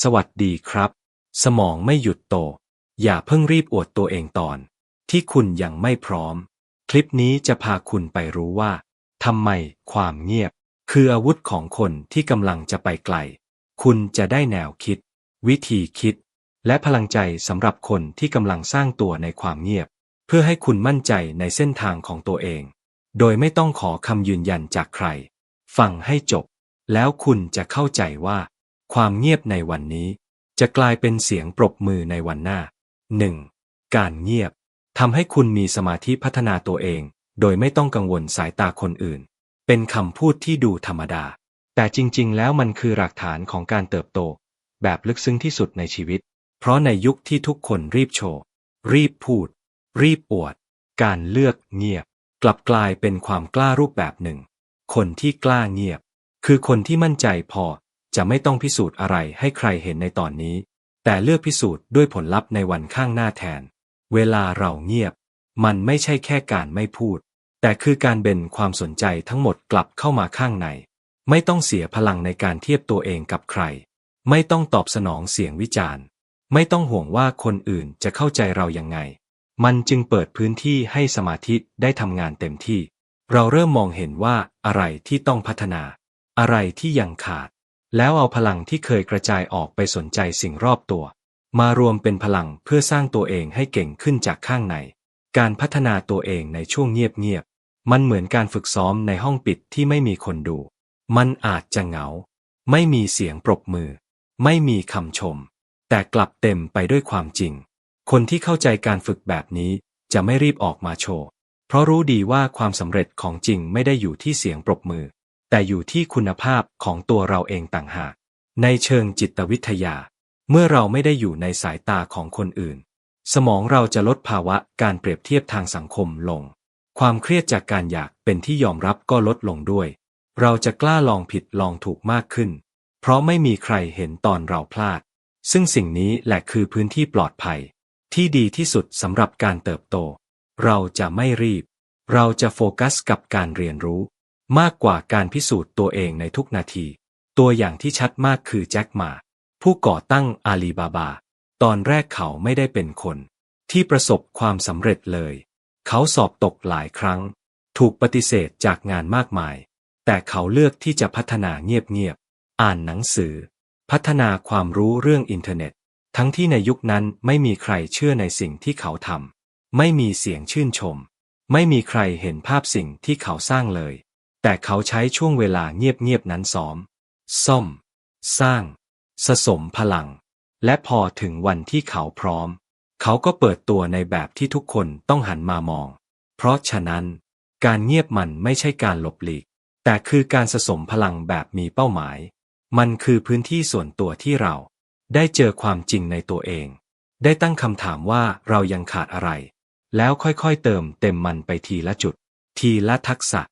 สวัสดีครับ สมองไม่หยุดโต อย่าเพิ่งรีบอวดตัวเองตอน ที่คุณยังไม่พร้อม คลิปนี้จะพาคุณไปรู้ว่าทำไมความเงียบ คืออาวุธของคนที่กำลังจะไปไกล คุณจะได้แนวคิด วิธีคิด และพลังใจสำหรับคนที่กำลังสร้างตัวในความเงียบ เพื่อให้คุณมั่นใจในเส้นทางของตัวเอง โดยไม่ต้องขอคำยืนยันจากใคร ฟังให้จบ แล้วคุณจะเข้าใจว่า ความเงียบในวันนี้ จะกลายเป็นเสียงปรบมือในวันหน้า 1. การเงียบทำให้คุณมีสมาธิพัฒนาตัวเอง โดยไม่ต้องกังวลสายตาคนอื่น เป็นคำพูดที่ดูธรรมดา แต่จริง ๆ แล้วมันคือหลักฐานของการเติบโต แบบลึกซึ้งที่สุดในชีวิต เพราะในยุคที่ทุกคนรีบโชว์ รีบพูด รีบอวด การเลือกเงียบ กลับกลายเป็นความกล้ารูปแบบหนึ่ง คนที่กล้าเงียบ คือคนที่มั่นใจพอ จะไม่ต้องพิสูจน์อะไรให้ใครเห็นในตอนนี้ แต่เลือกพิสูจน์ด้วยผลลัพธ์ในวันข้างหน้าแทน เวลาเราเงียบ มันไม่ใช่แค่การไม่พูด แต่คือการเบนความสนใจทั้งหมดกลับเข้ามาข้างใน ไม่ต้องเสียพลังในการเทียบตัวเองกับใคร ไม่ต้องตอบสนองเสียงวิจารณ์ ไม่ต้องห่วงว่าคนอื่นจะเข้าใจเรายังไง มันจึงเปิดพื้นที่ให้สมาธิได้ทำงานเต็มที่ เราเริ่มมองเห็นว่าอะไรที่ต้องพัฒนา อะไรที่ยังขาด แล้วเอาพลังที่เคยกระจายออกไปสนใจสิ่งรอบตัว มารวมเป็นพลังเพื่อสร้างตัวเองให้เก่งขึ้นจากข้างใน การพัฒนาตัวเองในช่วงเงียบๆมันเหมือนการฝึกซ้อมในห้องปิดที่ไม่มีคนดู มันอาจจะเหงา ไม่มีเสียงปรบมือ ไม่มีคำชม แต่กลับเต็มไปด้วยความจริง คนที่เข้าใจการฝึกแบบนี้จะไม่รีบออกมาโชว์ เพราะรู้ดีว่าความสำเร็จของจริงไม่ได้อยู่ที่เสียงปรบมือ แต่อยู่ที่คุณภาพของตัวเราเองต่างหาก ในเชิงจิตวิทยา เมื่อเราไม่ได้อยู่ในสายตาของคนอื่น สมองเราจะลดภาวะการเปรียบเทียบทางสังคมลง ความเครียดจากการอยากเป็นที่ยอมรับก็ลดลงด้วย เราจะกล้าลองผิดลองถูกมากขึ้น เพราะไม่มีใครเห็นตอนเราพลาด ซึ่งสิ่งนี้แหละคือพื้นที่ปลอดภัย ที่ดีที่สุดสำหรับการเติบโต เราจะไม่รีบ เราจะโฟกัสกับการเรียนรู้ มากกว่าการพิสูจน์ตัวเองในทุกนาที ตัวอย่างที่ชัดมากคือแจ็คหมา ผู้ก่อตั้งอาลีบาบา ตอนแรกเขาไม่ได้เป็นคน ที่ประสบความสำเร็จเลย เขาสอบตกหลายครั้ง ถูกปฏิเสธจากงานมากมาย แต่เขาเลือกที่จะพัฒนาเงียบๆ อ่านหนังสือ พัฒนาความรู้เรื่องอินเทอร์เน็ต ทั้งที่ในยุคนั้นไม่มีใครเชื่อในสิ่งที่เขาทำไม่มีเสียงชื่นชม ไม่มีใครเห็นภาพสิ่งที่เขาสร้างเลย แต่เขาใช้ช่วงเวลาเงียบๆนั้นซ้อม ซ่อม สร้าง สะสมพลัง และพอถึงวันที่เขาพร้อม เขาก็เปิดตัวในแบบที่ทุกคนต้องหันมามอง เพราะฉะนั้น การเงียบมันไม่ใช่การหลบหลีก แต่คือการสะสมพลังแบบมีเป้าหมาย มันคือพื้นที่ส่วนตัวที่เรา ได้เจอความจริงในตัวเอง ได้ตั้งคำถามว่าเรายังขาดอะไร แล้วค่อยๆเติมเต็มมันไปทีละจุด ทีละทักษะ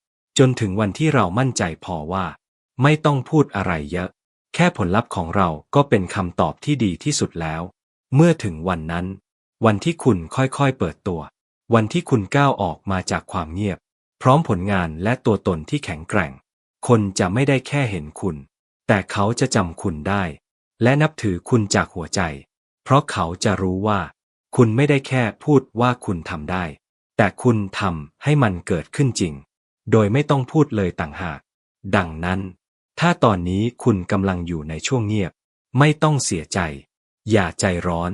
จนถึงวันที่เรามั่นใจพอว่า ไม่ต้องพูดอะไรเยอะ แค่ผลลัพธ์ของเราก็เป็นคำตอบที่ดีที่สุดแล้ว เมื่อถึงวันนั้น วันที่คุณค่อยๆเปิดตัว วันที่คุณก้าวออกมาจากความเงียบ พร้อมผลงานและตัวตนที่แข็งแกร่ง คนจะไม่ได้แค่เห็นคุณ แต่เขาจะจำคุณได้ และนับถือคุณจากหัวใจ เพราะเขาจะรู้ว่า คุณไม่ได้แค่พูดว่าคุณทำได้ แต่คุณทำให้มันเกิดขึ้นจริง โดยไม่ต้องพูดเลยต่างหาก ดังนั้น ถ้าตอนนี้คุณกำลังอยู่ในช่วงเงียบ ไม่ต้องเสียใจ อย่าใจร้อน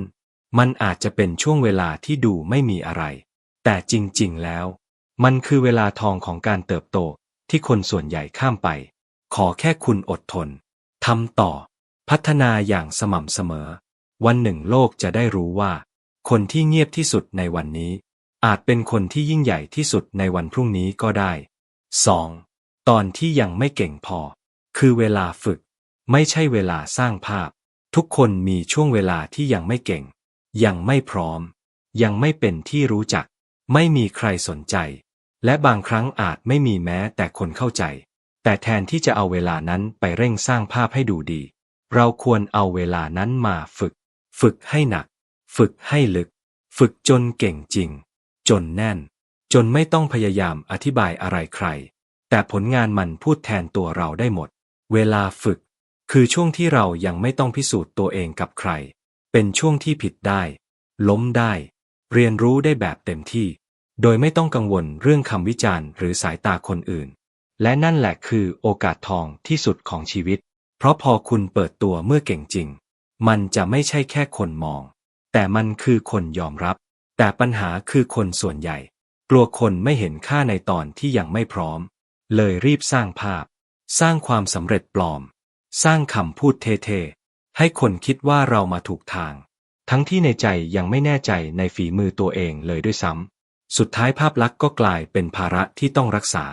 มันอาจจะเป็นช่วงเวลาที่ดูไม่มีอะไร แต่จริงๆแล้ว มันคือเวลาทองของการเติบโตที่คนส่วนใหญ่ข้ามไป ขอแค่คุณอดทนทำต่อ พัฒนาอย่างสม่ำเสมอ วันหนึ่งโลกจะได้รู้ว่า คนที่เงียบที่สุดในวันนี้ อาจเป็นคนที่ยิ่งใหญ่ที่สุดในวันพรุ่งนี้ก็ได้ 2. ตอนที่ยังไม่เก่งพอ คือเวลาฝึก ไม่ใช่เวลาสร้างภาพ ทุกคนมีช่วงเวลาที่ยังไม่เก่ง ยังไม่พร้อม ยังไม่เป็นที่รู้จัก ไม่มีใครสนใจ และบางครั้งอาจไม่มีแม้แต่คนเข้าใจ แต่แทนที่จะเอาเวลานั้นไปเร่งสร้างภาพให้ดูดี เราควรเอาเวลานั้นมาฝึก ฝึกให้หนัก ฝึกให้ลึก ฝึกจนเก่งจริง จนแน่น จนไม่ต้องพยายามอธิบายอะไรใคร แต่ผลงานมันพูดแทนตัวเราได้หมด เวลาฝึก คือช่วงที่เรายังไม่ต้องพิสูจน์ตัวเองกับใคร เป็นช่วงที่ผิดได้ ล้มได้ เรียนรู้ได้แบบเต็มที่ โดยไม่ต้องกังวลเรื่องคำวิจารณ์หรือสายตาคนอื่น และนั่นแหละคือโอกาสทองที่สุดของชีวิต เพราะพอคุณเปิดตัวเมื่อเก่งจริง มันจะไม่ใช่แค่คนมอง แต่มันคือคนยอมรับ แต่ปัญหาคือคนส่วนใหญ่ กลัวคนไม่เห็นค่าในตอนที่ยังไม่พร้อม เลยรีบสร้างภาพ สร้างความสำเร็จปลอม สร้างคำพูดเท่ๆให้คนคิดว่าเรามาถูกทาง ทั้งที่ในใจยังไม่แน่ใจในฝีมือตัวเองเลยด้วยซ้ำสุดท้ายภาพลักษณ์ก็กลายเป็นภาระที่ต้องรักษา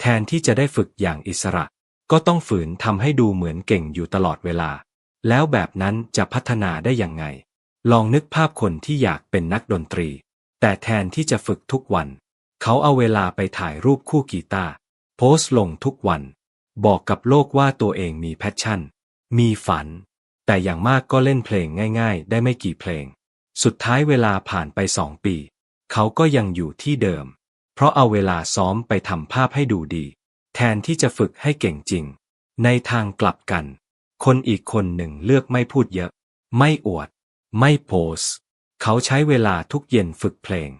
แทนที่จะได้ฝึกอย่างอิสระ ก็ต้องฝืนทำให้ดูเหมือนเก่งอยู่ตลอดเวลา แล้วแบบนั้นจะพัฒนาได้ยังไง ลองนึกภาพคนที่อยากเป็นนักดนตรี แต่แทนที่จะฝึกทุกวัน เขาเอาเวลาไปถ่ายรูปคู่กีตาร์โพสต์ลงทุกวัน บอกกับโลกว่าตัวเองมีแพชชั่น มีฝัน แต่อย่างมากก็เล่นเพลงง่ายๆ ได้ไม่กี่เพลง สุดท้ายเวลาผ่านไปสองปี เขาก็ยังอยู่ที่เดิม เพราะเอาเวลาซ้อมไปทำภาพให้ดูดี แทนที่จะฝึกให้เก่งจริง ในทางกลับกัน คนอีกคนหนึ่งเลือกไม่พูดเยอะ ไม่อวด ไม่โพสต์ เขาใช้เวลาทุกเย็นฝึกเพลง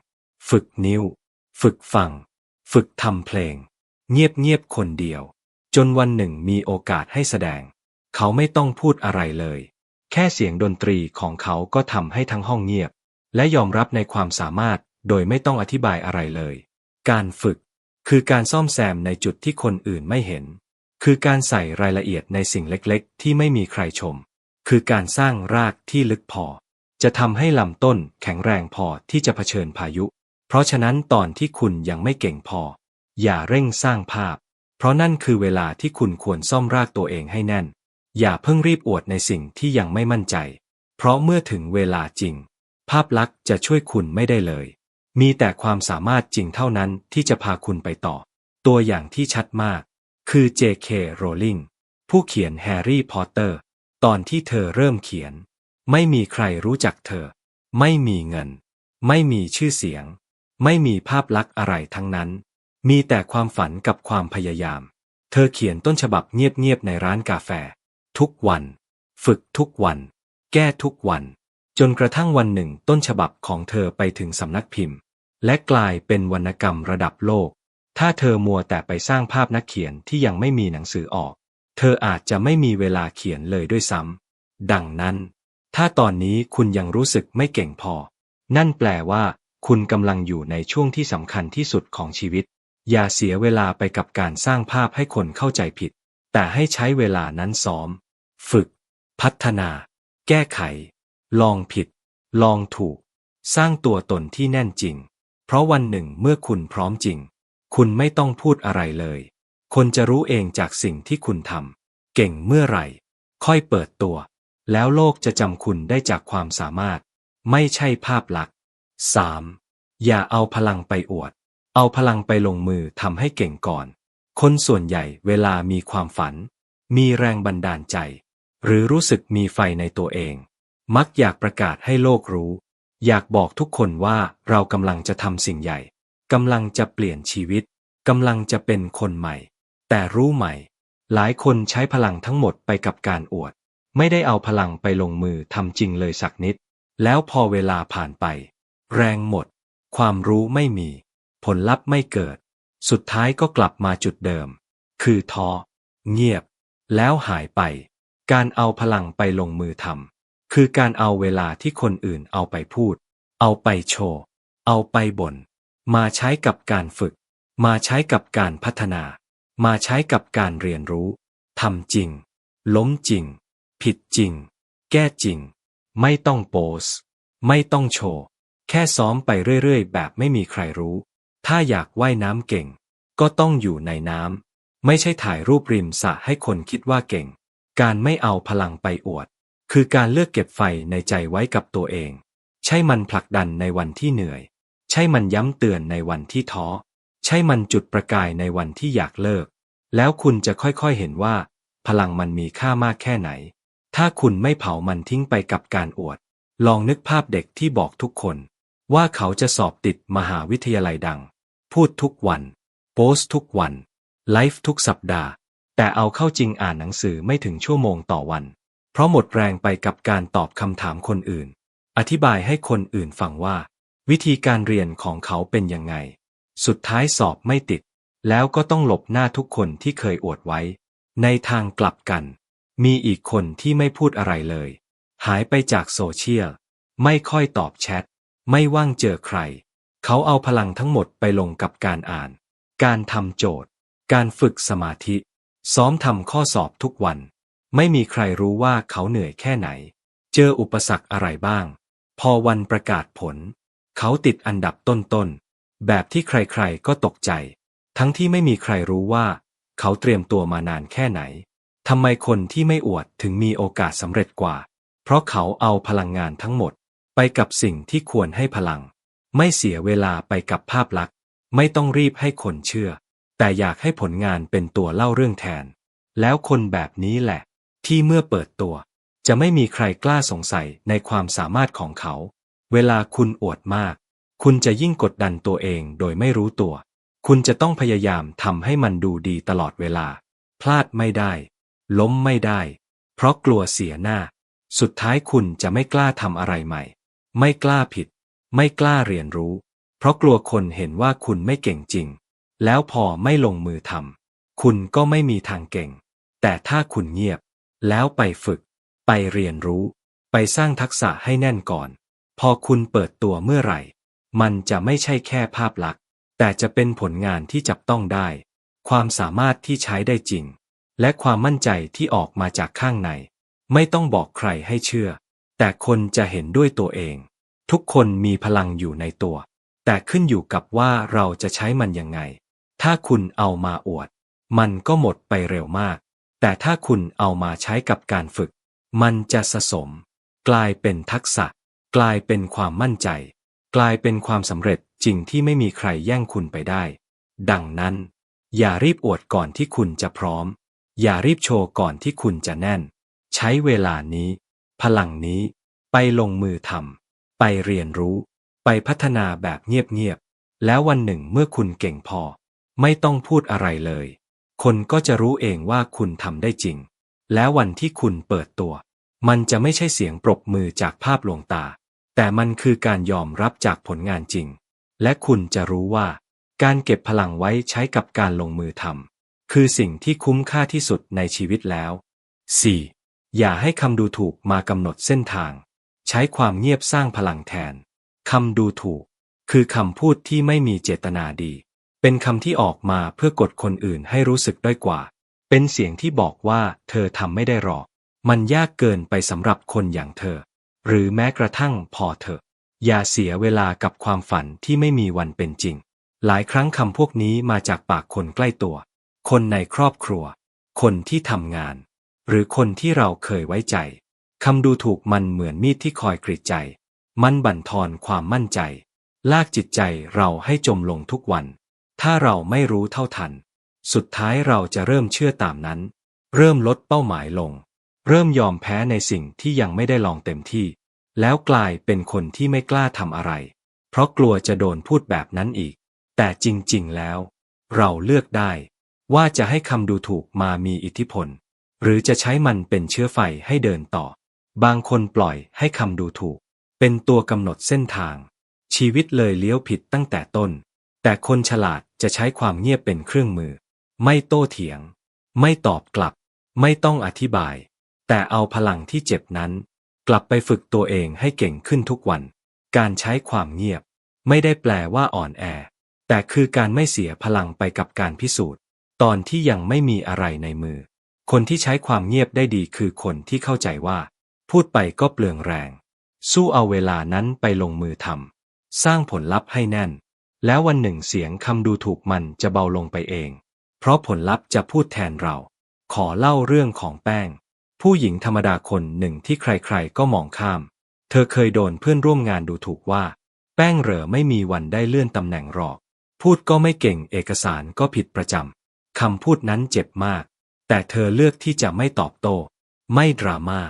ฝึกนิ้ว ฝึกฟัง ฝึกทำเพลง เงียบๆคนเดียว จนวันหนึ่งมีโอกาสให้แสดง เขาไม่ต้องพูดอะไรเลย แค่เสียงดนตรีของเขาก็ทำให้ทั้งห้องเงียบ และยอมรับในความสามารถโดยไม่ต้องอธิบายอะไรเลย การฝึก คือการซ่อมแซมในจุดที่คนอื่นไม่เห็น คือการใส่รายละเอียดในสิ่งเล็กๆ ที่ไม่มีใครชม คือการสร้างรากที่ลึกพอ จะทำให้ลำต้นแข็งแรงพอที่จะเผชิญพายุ เพราะฉะนั้นตอนที่คุณยังไม่เก่งพอ อย่าเร่งสร้างภาพ เพราะนั่นคือเวลาที่คุณควรซ่อมรากตัวเองให้แน่น อย่าเพิ่งรีบอวดในสิ่งที่ยังไม่มั่นใจ เพราะเมื่อถึงเวลาจริง ภาพลักษณ์จะช่วยคุณไม่ได้เลย มีแต่ความสามารถจริงเท่านั้นที่จะพาคุณไปต่อ ตัวอย่างที่ชัดมาก คือ J.K. Rowling ผู้เขียนแฮร์รี่พอตเตอร์ ตอนที่เธอเริ่มเขียน ไม่มีใครรู้จักเธอ ไม่มีเงิน ไม่มีชื่อเสียง ไม่มีภาพลักษณ์อะไรทั้งนั้น มีแต่ความฝันกับความพยายาม เธอเขียนต้นฉบับเงียบๆในร้านกาแฟ ทุกวัน ฝึกทุกวัน แก้ทุกวัน จนกระทั่งวันหนึ่งต้นฉบับของเธอไปถึงสำนักพิมพ์ และกลายเป็นวรรณกรรมระดับโลก ถ้าเธอมัวแต่ไปสร้างภาพนักเขียนที่ยังไม่มีหนังสือออก เธออาจจะไม่มีเวลาเขียนเลยด้วยซ้ำดังนั้น ถ้าตอนนี้คุณยังรู้สึกไม่เก่งพอ นั่นแปลว่า คุณกำลังอยู่ในช่วงที่สำคัญที่สุดของชีวิต อย่าเสียเวลาไปกับการสร้างภาพให้คนเข้าใจผิด แต่ให้ใช้เวลานั้นซ้อม ฝึก พัฒนา แก้ไข ลองผิด ลองถูก สร้างตัวตนที่แน่นจริง เพราะวันหนึ่งเมื่อคุณพร้อมจริง คุณไม่ต้องพูดอะไรเลย คนจะรู้เองจากสิ่งที่คุณทำเก่งเมื่อไหร่ ค่อยเปิดตัว แล้วโลกจะจำคุณได้จากความสามารถ ไม่ใช่ภาพลักษณ์ 3. อย่าเอาพลังไปอวด เอาพลังไปลงมือทำให้เก่งก่อน คนส่วนใหญ่เวลามีความฝัน มีแรงบันดาลใจ หรือรู้สึกมีไฟในตัวเอง มักอยากประกาศให้โลกรู้ อยากบอกทุกคนว่าเรากำลังจะทำสิ่งใหญ่กำลังจะเปลี่ยนชีวิตกำลังจะเป็นคนใหม่ แต่รู้ไหม่ หลายคนใช้พลังทั้งหมดไปกับการอวด ไม่ได้เอาพลังไปลงมือทำจริงเลยสักนิด แล้วพอเวลาผ่านไป แรงหมด ความรู้ไม่มี ผลลัพธ์ไม่เกิด สุดท้ายก็กลับมาจุดเดิม คือท้อเงียบ แล้วหายไป การเอาพลังไปลงมือทำคือการเอาเวลาที่คนอื่นเอาไปพูด เอาไปโชว์ เอาไปบน่นมาใช้กับการฝึก มาใช้กับการพัฒนา มาใช้กับการเรียนรู้ทำจริง ล้มจริง ผิดจริง แก้จริง ไม่ต้องโพสไม่ต้องโชว์ แค่ซ้อมไปเรื่อยๆ แบบไม่มีใครรู้ ถ้าอยากว่ายน้ำเก่ง ก็ต้องอยู่ในน้ำ ไม่ใช่ถ่ายรูปริมสระให้คนคิดว่าเก่ง การไม่เอาพลังไปอวด คือการเลือกเก็บไฟในใจไว้กับตัวเอง ใช่มันผลักดันในวันที่เหนื่อย ใช่มันย้ำเตือนในวันที่ท้อ ใช่มันจุดประกายในวันที่อยากเลิก แล้วคุณจะค่อยๆเห็นว่า พลังมันมีค่ามากแค่ไหน ถ้าคุณไม่เผามันทิ้งไปกับการอวด ลองนึกภาพเด็กที่บอกทุกคน ว่าเขาจะสอบติดมหาวิทยาลัยดัง พูดทุกวัน โพสทุกวัน ไลฟ์ทุกสัปดาห์ แต่เอาเข้าจริงอ่านหนังสือไม่ถึงชั่วโมงต่อวัน เพราะหมดแรงไปกับการตอบคำถามคนอื่น อธิบายให้คนอื่นฟังว่า วิธีการเรียนของเขาเป็นยังไง สุดท้ายสอบไม่ติด แล้วก็ต้องหลบหน้าทุกคนที่เคยอวดไว้ ในทางกลับกัน มีอีกคนที่ไม่พูดอะไรเลย หายไปจากโซเชียล ไม่ค่อยตอบแชท ไม่ว่างเจอใคร เขาเอาพลังทั้งหมดไปลงกับการอ่าน การทำโจทย์ การฝึกสมาธิ ซ้อมทำข้อสอบทุกวัน ไม่มีใครรู้ว่าเขาเหนื่อยแค่ไหน เจออุปสรรคอะไรบ้าง พอวันประกาศผล เขาติดอันดับต้นๆ แบบที่ใครๆก็ตกใจ ทั้งที่ไม่มีใครรู้ว่า เขาเตรียมตัวมานานแค่ไหน ทำไมคนที่ไม่อวดถึงมีโอกาสสำเร็จกว่า เพราะเขาเอาพลังงานทั้งหมด ไปกับสิ่งที่ควรให้พลัง ไม่เสียเวลาไปกับภาพลักษณ์ ไม่ต้องรีบให้คนเชื่อ แต่อยากให้ผลงานเป็นตัวเล่าเรื่องแทน แล้วคนแบบนี้แหละ ที่เมื่อเปิดตัว จะไม่มีใครกล้าสงสัยในความสามารถของเขา เวลาคุณอวดมาก คุณจะยิ่งกดดันตัวเองโดยไม่รู้ตัว คุณจะต้องพยายามทำให้มันดูดีตลอดเวลา พลาดไม่ได้ ล้มไม่ได้ เพราะกลัวเสียหน้า สุดท้ายคุณจะไม่กล้าทำอะไรใหม่ ไม่กล้าผิด ไม่กล้าเรียนรู้ เพราะกลัวคนเห็นว่าคุณไม่เก่งจริง แล้วพอไม่ลงมือทำคุณก็ไม่มีทางเก่ง แต่ถ้าคุณเงียบ แล้วไปฝึก ไปเรียนรู้ ไปสร้างทักษะให้แน่นก่อน พอคุณเปิดตัวเมื่อไหร่ มันจะไม่ใช่แค่ภาพลักษณ์แต่จะเป็นผลงานที่จับต้องได้ ความสามารถที่ใช้ได้จริง และความมั่นใจที่ออกมาจากข้างใน ไม่ต้องบอกใครให้เชื่อ แต่คนจะเห็นด้วยตัวเอง ทุกคนมีพลังอยู่ในตัว แต่ขึ้นอยู่กับว่าเราจะใช้มันยังไง ถ้าคุณเอามาอวด มันก็หมดไปเร็วมาก แต่ถ้าคุณเอามาใช้กับการฝึก มันจะสะสม กลายเป็นทักษะ กลายเป็นความมั่นใจ กลายเป็นความสำเร็จจริงที่ไม่มีใครแย่งคุณไปได้ ดังนั้น อย่ารีบอวดก่อนที่คุณจะพร้อม อย่ารีบโชว์ก่อนที่คุณจะแน่น ใช้เวลานี้ พลังนี้ ไปลงมือทำไปเรียนรู้ ไปพัฒนาแบบเงียบๆ แล้ววันหนึ่งเมื่อคุณเก่งพอ ไม่ต้องพูดอะไรเลย คนก็จะรู้เองว่าคุณทำได้จริง แล้ววันที่คุณเปิดตัว มันจะไม่ใช่เสียงปรบมือจากภาพลวงตา แต่มันคือการยอมรับจากผลงานจริง และคุณจะรู้ว่า การเก็บพลังไว้ใช้กับการลงมือทำ คือสิ่งที่คุ้มค่าที่สุดในชีวิตแล้ว 4. อย่าให้คำดูถูกมากำหนดเส้นทาง ใช้ความเงียบสร้างพลังแทน คำดูถูก คือคำพูดที่ไม่มีเจตนาดี เป็นคำที่ออกมาเพื่อกดคนอื่นให้รู้สึกด้อยกว่า เป็นเสียงที่บอกว่าเธอทำไม่ได้หรอก มันยากเกินไปสำหรับคนอย่างเธอ หรือแม้กระทั่งพอเถออย่าเสียเวลากับความฝันที่ไม่มีวันเป็นจริง หลายครั้งคำพวกนี้มาจากปากคนใกล้ตัว คนในครอบครัว คนที่ทำงาน หรือคนที่เราเคยไว้ใจคำดูถูกมันเหมือนมีดที่คอยกรีดใจ มันบั่นทอนความมั่นใจ ลากจิตใจเราให้จมลงทุกวัน ถ้าเราไม่รู้เท่าทัน สุดท้ายเราจะเริ่มเชื่อตามนั้น เริ่มลดเป้าหมายลง เริ่มยอมแพ้ในสิ่งที่ยังไม่ได้ลองเต็มที่ แล้วกลายเป็นคนที่ไม่กล้าทำอะไร เพราะกลัวจะโดนพูดแบบนั้นอีก แต่จริงๆแล้ว เราเลือกได้ ว่าจะให้คำดูถูกมามีอิทธิพล หรือจะใช้มันเป็นเชื้อไฟให้เดินต่อ บางคนปล่อยให้คำดูถูก เป็นตัวกำหนดเส้นทาง ชีวิตเลยเลี้ยวผิดตั้งแต่ต้น แต่คนฉลาดจะใช้ความเงียบเป็นเครื่องมือ ไม่โต้เถียง ไม่ตอบกลับ ไม่ต้องอธิบาย แต่เอาพลังที่เจ็บนั้น กลับไปฝึกตัวเองให้เก่งขึ้นทุกวัน การใช้ความเงียบ ไม่ได้แปลว่าอ่อนแอ แต่คือการไม่เสียพลังไปกับการพิสูจน์ ตอนที่ยังไม่มีอะไรในมือ คนที่ใช้ความเงียบได้ดีคือคนที่เข้าใจว่า พูดไปก็เปลืองแรง สู้เอาเวลานั้นไปลงมือทำสร้างผลลัพธ์ให้แน่น แล้ววันหนึ่งเสียงคำดูถูกมันจะเบาลงไปเอง เพราะผลลัพธ์จะพูดแทนเรา ขอเล่าเรื่องของแป้ง ผู้หญิงธรรมดาคนหนึ่งที่ใครๆก็มองข้าม เธอเคยโดนเพื่อนร่วมงานดูถูกว่า แป้งเหรอไม่มีวันได้เลื่อนตำแหน่งหรอก พูดก็ไม่เก่งเอกสารก็ผิดประจำ คำพูดนั้นเจ็บมาก แต่เธอเลือกที่จะไม่ตอบโต้ ไม่ดราม่า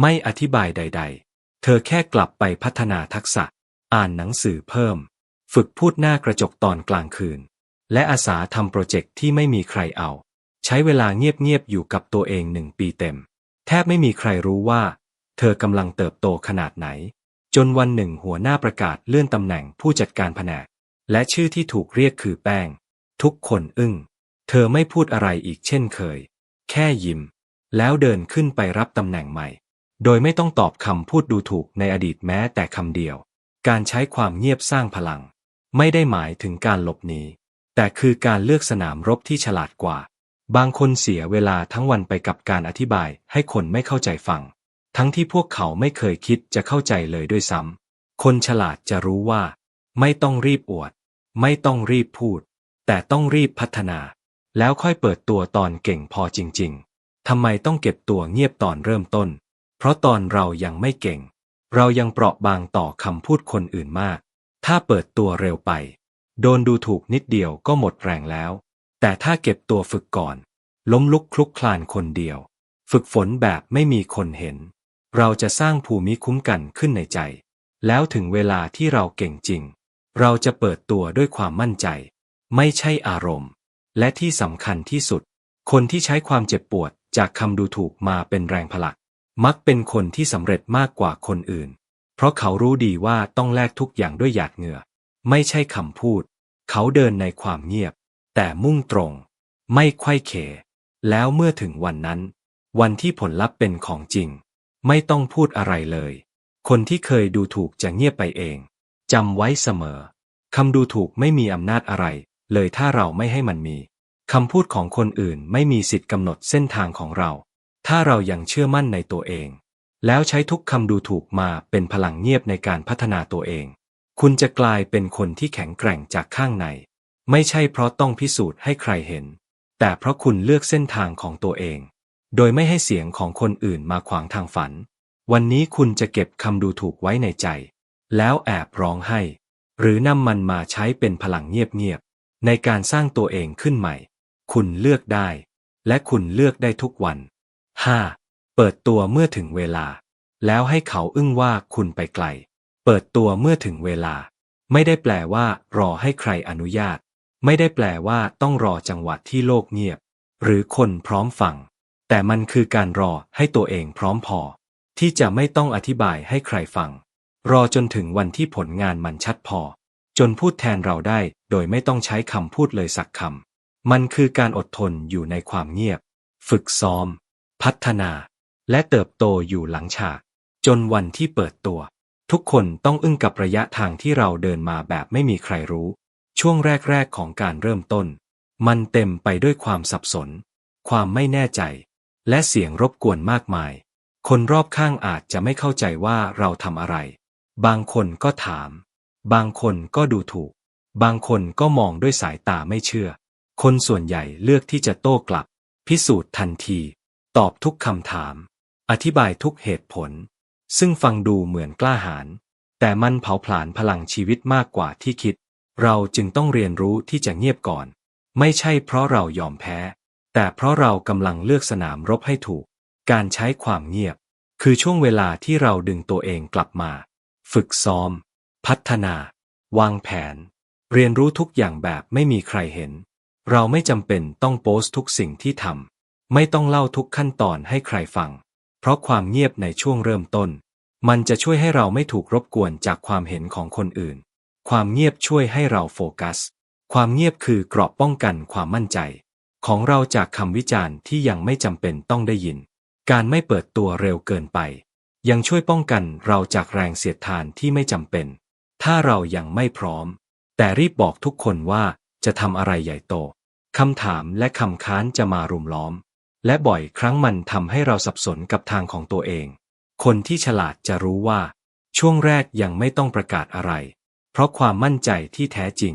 ไม่อธิบายใด ๆ เธอแค่กลับไปพัฒนาทักษะ อ่านหนังสือเพิ่ม ฝึกพูดหน้ากระจกตอนกลางคืน และอาสาทำโปรเจกต์ที่ไม่มีใครเอา ใช้เวลาเงียบๆอยู่กับตัวเองหนึ่งปีเต็ม แทบไม่มีใครรู้ว่า เธอกำลังเติบโตขนาดไหน จนวันหนึ่งหัวหน้าประกาศเลื่อนตำแหน่งผู้จัดการแผนก และชื่อที่ถูกเรียกคือแป้ง ทุกคนอึ้ง อไม่พูดอะไรอีกเช่นเคย แค่ยิ้ม แล้วเดินขึ้นไปรับตำแหน่งใหม่ โดยไม่ต้องตอบคำพูดดูถูกในอดีตแม้แต่คำเดียว การใช้ความเงียบสร้างพลัง ไม่ได้หมายถึงการหลบหนีแต่คือการเลือกสนามรบที่ฉลาดกว่า บางคนเสียเวลาทั้งวันไปกับการอธิบายให้คนไม่เข้าใจฟัง ทั้งที่พวกเขาไม่เคยคิดจะเข้าใจเลยด้วยซ้ำคนฉลาดจะรู้ว่า ไม่ต้องรีบอวด ไม่ต้องรีบพูด แต่ต้องรีบพัฒนา แล้วค่อยเปิดตัวตอนเก่งพอจริง ๆ ทำไมต้องเก็บตัวเงียบตอนเริ่มต้น เพราะตอนเรายังไม่เก่ง เรายังเปราะบางต่อคำพูดคนอื่นมาก ถ้าเปิดตัวเร็วไป โดนดูถูกนิดเดียวก็หมดแรงแล้ว แต่ถ้าเก็บตัวฝึกก่อน ล้มลุกคลุกคลานคนเดียว ฝึกฝนแบบไม่มีคนเห็น เราจะสร้างภูมิคุ้มกันขึ้นในใจ แล้วถึงเวลาที่เราเก่งจริง เราจะเปิดตัวด้วยความมั่นใจ ไม่ใช่อารมณ์ และที่สำคัญที่สุด คนที่ใช้ความเจ็บปวดจากคำดูถูกมาเป็นแรงผลัก มักเป็นคนที่สำเร็จมากกว่าคนอื่น เพราะเขารู้ดีว่าต้องแลกทุกอย่างด้วยหยาดเหงื่อ ไม่ใช่คำพูด เขาเดินในความเงียบ แต่มุ่งตรง ไม่ไขว้เข แล้วเมื่อถึงวันนั้น วันที่ผลลัพธ์เป็นของจริง ไม่ต้องพูดอะไรเลย คนที่เคยดูถูกจะเงียบไปเองจำไว้เสมอคำดูถูกไม่มีอำนาจอะไร เลยถ้าเราไม่ให้มันมีคำพูดของคนอื่นไม่มีสิทธิ์กำหนดเส้นทางของเรา ถ้าเรายังเชื่อมั่นในตัวเอง แล้วใช้ทุกคำดูถูกมาเป็นพลังเงียบในการพัฒนาตัวเอง คุณจะกลายเป็นคนที่แข็งแกร่งจากข้างใน ไม่ใช่เพราะต้องพิสูจน์ให้ใครเห็น แต่เพราะคุณเลือกเส้นทางของตัวเอง โดยไม่ให้เสียงของคนอื่นมาขวางทางฝัน วันนี้คุณจะเก็บคำดูถูกไว้ในใจ แล้วแอบร้องไห้ หรือนำมันมาใช้เป็นพลังเงียบๆ ในการสร้างตัวเองขึ้นใหม่ คุณเลือกได้ และคุณเลือกได้ทุกวัน 5. เปิดตัวเมื่อถึงเวลา แล้วให้เขาอึ้งว่าคุณไปไกล เปิดตัวเมื่อถึงเวลา ไม่ได้แปลว่า รอให้ใครอนุญาต ไม่ได้แปลว่าต้องรอจังหวะที่โลกเงียบ หรือคนพร้อมฟัง แต่มันคือการรอให้ตัวเองพร้อมพอ ที่จะไม่ต้องอธิบายให้ใครฟัง รอจนถึงวันที่ผลงานมันชัดพอ จนพูดแทนเราได้ โดยไม่ต้องใช้คำพูดเลยสักคำ มันคือการอดทนอยู่ในความเงียบ ฝึกซ้อม พัฒนา และเติบโตอยู่หลังฉาก จนวันที่เปิดตัว ทุกคนต้องอึ้งกับระยะทางที่เราเดินมาแบบไม่มีใครรู้ ช่วงแรกๆของการเริ่มต้น มันเต็มไปด้วยความสับสน ความไม่แน่ใจ และเสียงรบกวนมากมาย คนรอบข้างอาจจะไม่เข้าใจว่าเราทำอะไร บางคนก็ถาม บางคนก็ดูถูก บางคนก็มองด้วยสายตาไม่เชื่อ คนส่วนใหญ่เลือกที่จะโต้กลับ พิสูจน์ทันที ตอบทุกคำถาม อธิบายทุกเหตุผล ซึ่งฟังดูเหมือนกล้าหาญแต่มันเผาผลาญพลังชีวิตมากกว่าที่คิด เราจึงต้องเรียนรู้ที่จะเงียบก่อน ไม่ใช่เพราะเรายอมแพ้ แต่เพราะเรากำลังเลือกสนามรบให้ถูก การใช้ความเงียบ คือช่วงเวลาที่เราดึงตัวเองกลับมา ฝึกซ้อม พัฒนา วางแผน เรียนรู้ทุกอย่างแบบไม่มีใครเห็น เราไม่จำเป็นต้องโพสต์ทุกสิ่งที่ทำ ไม่ต้องเล่าทุกขั้นตอนให้ใครฟัง เพราะความเงียบในช่วงเริ่มต้น มันจะช่วยให้เราไม่ถูกรบกวนจากความเห็นของคนอื่น ความเงียบช่วยให้เราโฟกัส ความเงียบคือเกราะป้องกันความมั่นใจ ของเราจากคำวิจารณ์ที่ยังไม่จำเป็นต้องได้ยิน การไม่เปิดตัวเร็วเกินไป ยังช่วยป้องกันเราจากแรงเสียดทานที่ไม่จำเป็น ถ้าเรายังไม่พร้อม แต่รีบบอกทุกคนว่าจะทำอะไรใหญ่โตคำถามและคำค้านจะมารุมล้อม และบ่อยครั้งมันทำให้เราสับสนกับทางของตัวเอง คนที่ฉลาดจะรู้ว่า ช่วงแรกยังไม่ต้องประกาศอะไร เพราะความมั่นใจที่แท้จริง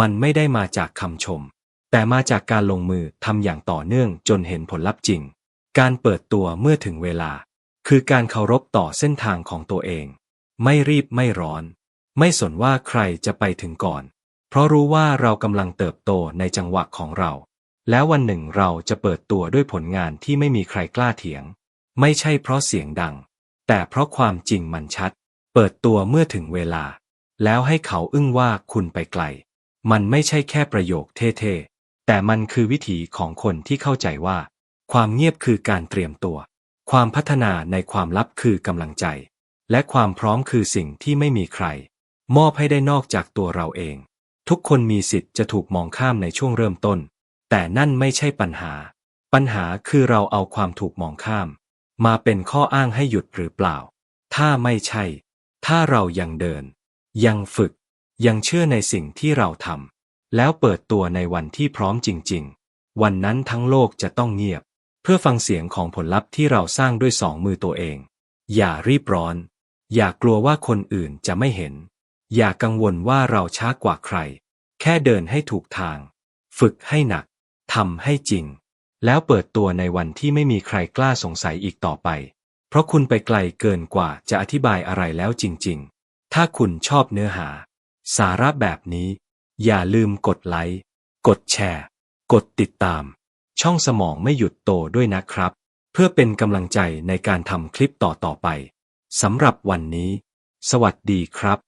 มันไม่ได้มาจากคำชม แต่มาจากการลงมือทำอย่างต่อเนื่องจนเห็นผลลัพธ์จริง การเปิดตัวเมื่อถึงเวลา คือการเคารพต่อเส้นทางของตัวเอง ไม่รีบไม่ร้อน ไม่สนว่าใครจะไปถึงก่อน เพราะรู้ว่าเรากำลังเติบโตในจังหวะของเรา แล้ววันหนึ่งเราจะเปิดตัวด้วยผลงานที่ไม่มีใครกล้าเถียง ไม่ใช่เพราะเสียงดัง แต่เพราะความจริงมันชัด เปิดตัวเมื่อถึงเวลา แล้วให้เขาอึ้งว่าคุณไปไกล มันไม่ใช่แค่ประโยคเท่ๆ แต่มันคือวิถีของคนที่เข้าใจว่า ความเงียบคือการเตรียมตัว ความพัฒนาในความลับคือกำลังใจ และความพร้อมคือสิ่งที่ไม่มีใคร มอบให้ได้นอกจากตัวเราเอง ทุกคนมีสิทธิ์จะถูกมองข้ามในช่วงเริ่มต้น แต่นั่นไม่ใช่ปัญหา ปัญหาคือเราเอาความถูกมองข้าม มาเป็นข้ออ้างให้หยุดหรือเปล่า ถ้าไม่ใช่ ถ้าเรายังเดิน ยังฝึก ยังเชื่อในสิ่งที่เราทำแล้วเปิดตัวในวันที่พร้อมจริง ๆ วันนั้นทั้งโลกจะต้องเงียบ เพื่อฟังเสียงของผลลัพธ์ที่เราสร้างด้วยสองมือตัวเอง อย่ารีบร้อน อย่ากลัวว่าคนอื่นจะไม่เห็น อย่ากังวลว่าเราช้ากว่าใคร แค่เดินให้ถูกทาง ฝึกให้หนัก ทำให้จริง แล้วเปิดตัวในวันที่ไม่มีใครกล้าสงสัยอีกต่อไป เพราะคุณไปไกลเกินกว่าจะอธิบายอะไรแล้วจริง ๆ ถ้าคุณชอบเนื้อหา สาระแบบนี้ อย่าลืมกดไลค์ กดแชร์ กดติดตาม ช่องสมองไม่หยุดโตด้วยนะครับ เพื่อเป็นกำลังใจในการทำคลิปต่อๆไปสำหรับวันนี้ สวัสดีครับ